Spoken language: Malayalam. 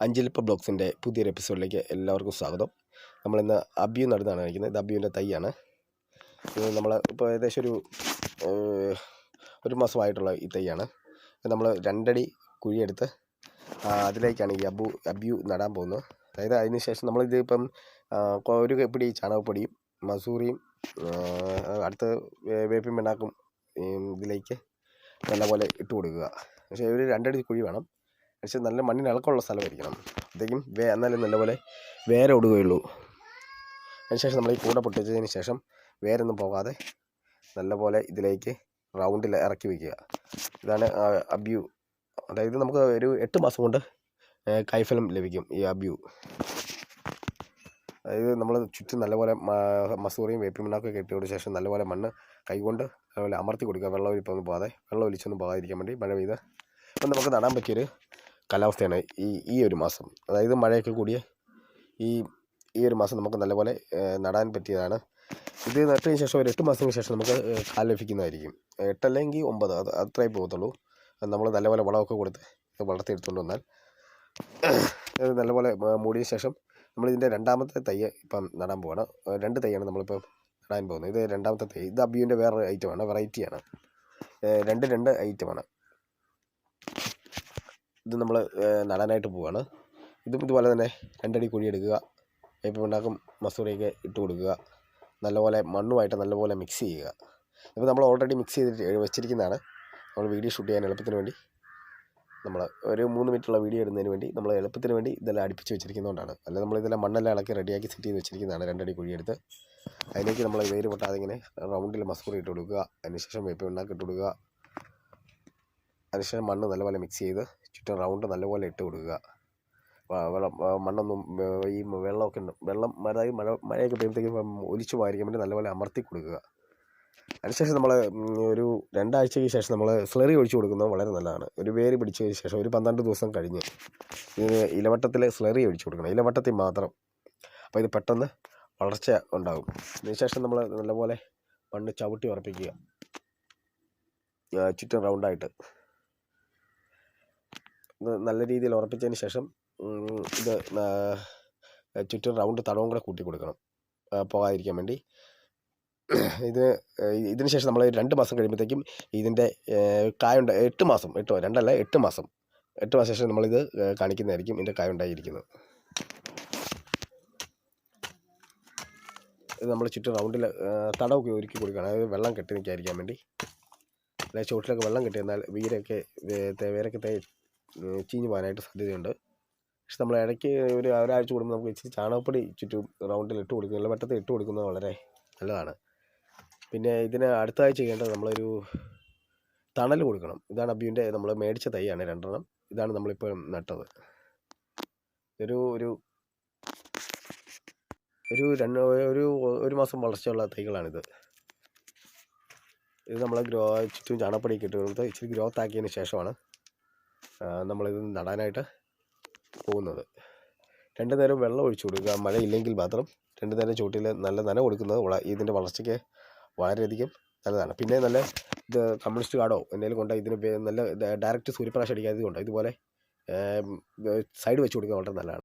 അഞ്ചലിപ്പ ബ്ലോഗ്സിന്റെ പുതിയൊരു എപ്പിസോഡിലേക്ക് എല്ലാവർക്കും സ്വാഗതം. നമ്മളിന്ന് അബ്യു നടന്നാണ് കാണിക്കുന്നത് ഇത് അബ്യുവിന്റെ തൈയാണ്. ഇത് നമ്മൾ ഇപ്പോൾ ഏകദേശം ഒരു ഒരു മാസമായിട്ടുള്ള ഈ തൈയാണ്. നമ്മൾ രണ്ടടി കുഴിയെടുത്ത് അതിലേക്കാണ് ഈ അബു അബ്യു നടാൻ പോകുന്നത്. അതായത് അതിന് ശേഷം നമ്മളിത് ഇപ്പം ഒരു പിടി ചാണകപ്പൊടിയും മസൂറിയും അടുത്ത വേപ്പിൻ പിണ്ണാക്കും ഇതിലേക്ക് നല്ലപോലെ ഇട്ട് കൊടുക്കുക. പക്ഷേ ഒരു രണ്ടടി കുഴി വേണം. പക്ഷേ നല്ല മണ്ണിന് ഇളക്കമുള്ള സ്ഥലമായിരിക്കണം. അപ്പോഴത്തേക്കും വേ എന്നാലും നല്ലപോലെ വേരെ ഒടുകയുള്ളൂ. അതിനുശേഷം നമ്മൾ ഈ കൂട പൊട്ടിച്ചതിന് ശേഷം വേരൊന്നും പോകാതെ നല്ലപോലെ ഇതിലേക്ക് റൗണ്ടിൽ ഇറക്കി വയ്ക്കുക ഇതാണ് അബ്യൂ. അതായത് നമുക്ക് ഒരു എട്ട് മാസം കൊണ്ട് കൈഫലം ലഭിക്കും ഈ അബ്യു. അതായത് നമ്മൾ ചുറ്റും നല്ലപോലെ മസൂറിയും വേപ്പി ഇട്ട് കൊടുത്ത ശേഷം നല്ലപോലെ മണ്ണ് കൈകൊണ്ട് നല്ലപോലെ അമർത്തി കൊടുക്കുക. വെള്ളം ഒലിപ്പൊന്നും പോകാതെ വെള്ളം ഒലിച്ചൊന്നും പോകാതിരിക്കാൻ വേണ്ടി മഴ പെയ്ത്. അപ്പം നമുക്ക് നടാൻ പറ്റിയൊരു കാലാവസ്ഥയാണ് ഈ ഈ ഒരു മാസം. അതായത് മഴയൊക്കെ കൂടിയ ഈ ഈ ഒരു മാസം നമുക്ക് നല്ലപോലെ നടാൻ പറ്റിയതാണ്. ഇത് നട്ടതിന് ശേഷം ഒരു എട്ട് മാസത്തിന് ശേഷം നമുക്ക് കാൽ ലഭിക്കുന്നതായിരിക്കും. എട്ടല്ലെങ്കിൽ ഒമ്പത് അത് അത്രേ പോകത്തുള്ളൂ. നമ്മൾ നല്ലപോലെ വളമൊക്കെ കൊടുത്ത് വളർത്തിയെടുത്തുകൊണ്ട് വന്നാൽ ഇത് നല്ലപോലെ മൂടിയ ശേഷം നമ്മൾ ഇതിന്റെ രണ്ടാമത്തെ തൈ ഇപ്പം നടാൻ പോവാണ്. രണ്ട് തൈയാണ് നമ്മളിപ്പം നടാൻ പോകുന്നത്. ഇത് രണ്ടാമത്തെ തൈ ഇത് അബിയുവിന്റെ വേറെ ഐറ്റമാണ് വെറൈറ്റിയാണ് രണ്ട് രണ്ട് ഐറ്റമാണ് ഇത് നമ്മൾ നടാനായിട്ട് പോവുകയാണ് ഇതും ഇതുപോലെ തന്നെ രണ്ടടി കുഴി എടുക്കുക. വേപ്പിൻ ഉണ്ടാക്കും മസൂറിയൊക്കെ ഇട്ട് കൊടുക്കുക. നല്ലപോലെ മണ്ണുമായിട്ട് നല്ലപോലെ മിക്സ് ചെയ്യുക. ഇപ്പോൾ നമ്മൾ ഓൾറെഡി മിക്സ് ചെയ്തിട്ട് വെച്ചിരിക്കുന്നതാണ്. നമ്മൾ വീഡിയോ ഷൂട്ട് ചെയ്യാൻ എളുപ്പത്തിന് വേണ്ടി നമ്മൾ ഒരു മൂന്ന് മിനിറ്റുള്ള വീഡിയോ ഇടുന്നതിന് വേണ്ടി നമ്മൾ എളുപ്പത്തിന് വേണ്ടി ഇതെല്ലാം അടുപ്പിച്ച് വെച്ചിരിക്കുന്നതുകൊണ്ടാണ്. അല്ല നമ്മൾ ഇതെല്ലാം മണ്ണെല്ലാം ഇളക്കി റെഡിയാക്കി സെറ്റ് ചെയ്ത് വെച്ചിരിക്കുന്നതാണ് രണ്ടടി കുഴിയെടുത്ത് അതിലേക്ക് നമ്മൾ വേര് പൊട്ടാതെ ഇങ്ങനെ റൗണ്ടിൽ മസൂറി ഇട്ട് കൊടുക്കുക. അതിനുശേഷം വേപ്പ് പിണ്ണാക്ക് ഇട്ട് കൊടുക്കുക. അതിനുശേഷം മണ്ണ് നല്ലപോലെ മിക്സ് ചെയ്ത് ചുറ്റും റൗണ്ട് നല്ലപോലെ ഇട്ട് കൊടുക്കുക. വെള്ളം മണ്ണൊന്നും ഈ വെള്ളമൊക്കെ ഉണ്ട് വെള്ളം അതായത് മഴ മഴയൊക്കെ പെയ്യുമ്പോഴത്തേക്കും ഒലിച്ചു പോകാതിരിക്കാൻ വേണ്ടി നല്ലപോലെ അമർത്തി കൊടുക്കുക. അതിനുശേഷം നമ്മൾ ഒരു രണ്ടാഴ്ചയ്ക്ക് ശേഷം നമ്മൾ സ്ലറി ഒഴിച്ചു കൊടുക്കുന്നത് വളരെ നല്ലതാണ്. ഒരു വേര് പിടിച്ചതിന് ശേഷം ഒരു പന്ത്രണ്ട് ദിവസം കഴിഞ്ഞ് ഇലവട്ടത്തിൽ സ്ലറി ഒഴിച്ചു കൊടുക്കണം. ഇലവട്ടത്തിൽ മാത്രം. അപ്പോൾ ഇത് പെട്ടെന്ന് വളർച്ച ഉണ്ടാകും. അതിനുശേഷം നമ്മൾ നല്ലപോലെ മണ്ണ് ചവിട്ടി ഉറപ്പിക്കുക. ചുറ്റും റൗണ്ടായിട്ട് നല്ല രീതിയിൽ ഉറപ്പിച്ചതിന് ശേഷം ഇത് ചുറ്റും റൗണ്ട് തടവും കൂടെ കൂട്ടി കൊടുക്കണം. പോകാതിരിക്കാൻ വേണ്ടി. ഇത് ഇതിന് ശേഷം നമ്മൾ രണ്ട് മാസം കഴിയുമ്പോഴത്തേക്കും ഇതിന്റെ കായുണ്ട എട്ട് മാസം എട്ടോ രണ്ടല്ല എട്ട് മാസം എട്ട് മാസം ശേഷം നമ്മളിത് കാണിക്കുന്നതായിരിക്കും ഇതിന്റെ കായുണ്ടായിരിക്കുന്നത്. ഇത് നമ്മൾ ചുറ്റും റൗണ്ടിൽ തടമൊക്കെ ഒരുക്കി കൊടുക്കണം. അതായത് വെള്ളം കെട്ടി നിൽക്കാതിരിക്കാൻ വേണ്ടി. അല്ലെങ്കിൽ ചുവട്ടിലൊക്കെ വെള്ളം കെട്ടി എന്നാൽ വീരൊക്കെ വേരൊക്കെ ചീഞ്ഞ് പോകാനായിട്ട് സാധ്യതയുണ്ട്. പക്ഷെ നമ്മൾ ഇടയ്ക്ക് ഒരു ഒരാഴ്ച കൂടുമ്പോൾ നമുക്ക് ഇച്ചിരി ചാണകപ്പൊടി ചുറ്റും റൗണ്ടിൽ ഇട്ട് കൊടുക്കുക വട്ടത്തിൽ ഇട്ട് കൊടുക്കുന്നത് വളരെ നല്ലതാണ്. പിന്നെ ഇതിന് അടുത്ത ആഴ്ച ചെയ്യേണ്ടത് നമ്മളൊരു തണൽ കൊടുക്കണം. ഇതാണ് അബിയുന്റെ നമ്മൾ മേടിച്ച തൈയാണ് രണ്ടെണ്ണം. ഇതാണ് നമ്മളിപ്പോൾ നട്ടത്. ഒരു ഒരു ഒരു രണ്ട് ഒരു ഒരു മാസം വളർച്ചയുള്ള തൈകളാണിത്. ഇത് നമ്മൾ ഗ്രോ ചുറ്റും ചാണപ്പൊടിയൊക്കെ ഇട്ട് കൊടുത്ത് ഇച്ചിരി ഗ്രോത്ത് ആക്കിയതിന് ശേഷമാണ് നമ്മളിത് നടാനായിട്ട് പോകുന്നത്. രണ്ട് നേരം വെള്ളം ഒഴിച്ചു കൊടുക്കുക. മഴ ഇല്ലെങ്കിൽ മാത്രം രണ്ട് നേരം ചുവട്ടിൽ നല്ല നന കൊടുക്കുന്നത് ഇതിന്റെ വളർച്ചയ്ക്ക് വളരെയധികം നല്ലതാണ്. പിന്നെ നല്ല ഇത് കമ്മ്യൂണിസ്റ്റ് കാർഡോ എന്തെങ്കിലും കൊണ്ട് ഇതിന് നല്ല ഡയറക്റ്റ് സൂര്യപ്രകാശം അടിക്കാതെ കൊണ്ട്? ഇതുപോലെ സൈഡ് വെച്ച് കൊടുക്കുക വളരെ നല്ലതാണ്.